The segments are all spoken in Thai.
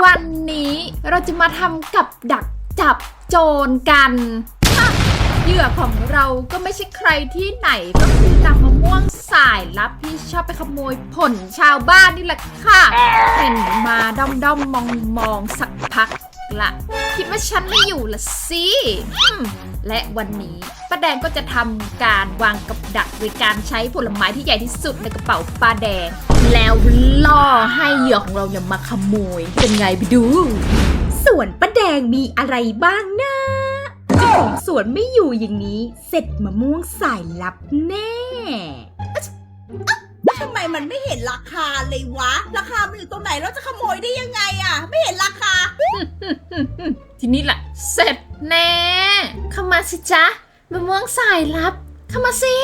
วันนี้เราจะมาทำกับดักจับโจรกันเหยื่อของเราก็ไม่ใช่ใครที่ไหนก็คือนำมะม่วงสายลับที่ชอบไปขโมยผลชาวบ้านนี่แหละค่ะ เห็นมาด้อมด้อมมองมองสักพัก ละคิดว่าฉันไม่อยู่ละสิและวันนี้ป้าแดงก็จะทำการวางกับดักโดยการใช้ผลไม้ที่ใหญ่ที่สุดในกระเป๋าป้าแดง แล้วล่อให้เหยื่อของเราเนี่ยมาขโมย เป็นไงไปดู ส่วนป้าแดงมีอะไรบ้างนะเจ้าของสวนไม่อยู่อย่างนี้ เสร็จมะม่วงสายลับแน่ทำไมมันไม่เห็นราคาเลยวะ ราคามันอยู่ตรงไหนเราจะขโมยได้ยังไงอะไม่เห็นราคา ทีนี้แหละเสร็จแน่เข้ามาสิจ๊ะมะม่วงสายลับ เข้ามาสิ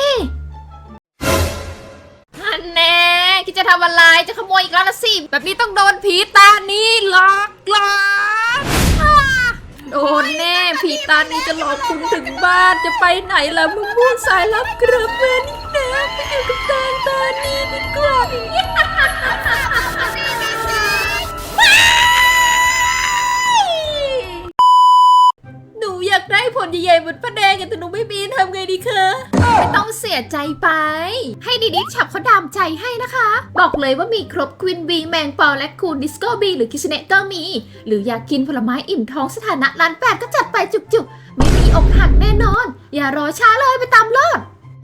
อันแน่คิดจะทำอะไรจะขโมยอีกแล้วละสิ แบบนี้ต้องโดนผีตานี้หลอกหลอกอ่าโดนแน่ผีตานี้จะหลอกคุณถึงบ้านจะไปไหนล่ะมะม่วงสายลับกระเบนแน่ไปอยู่กับแตงตานี้ ได้ผลใหญ่ๆบนป้าแดงแต่หนูไม่มีทำไงดีคะไม่ต้องเสียใจไป ให้ดีดิฉับเขาดามใจให้นะคะ บอกเลยว่ามีครบควินบีแมงปอและคูนดิสโก้บีหรือคิสเนตก็มี หรืออยากกินผลไม้อิ่มท้องสถานะร้านแปดก็จัดไปจุกๆ ไม่มีอกหักแน่นอน อย่ารอช้าเลยไปตามเลิศ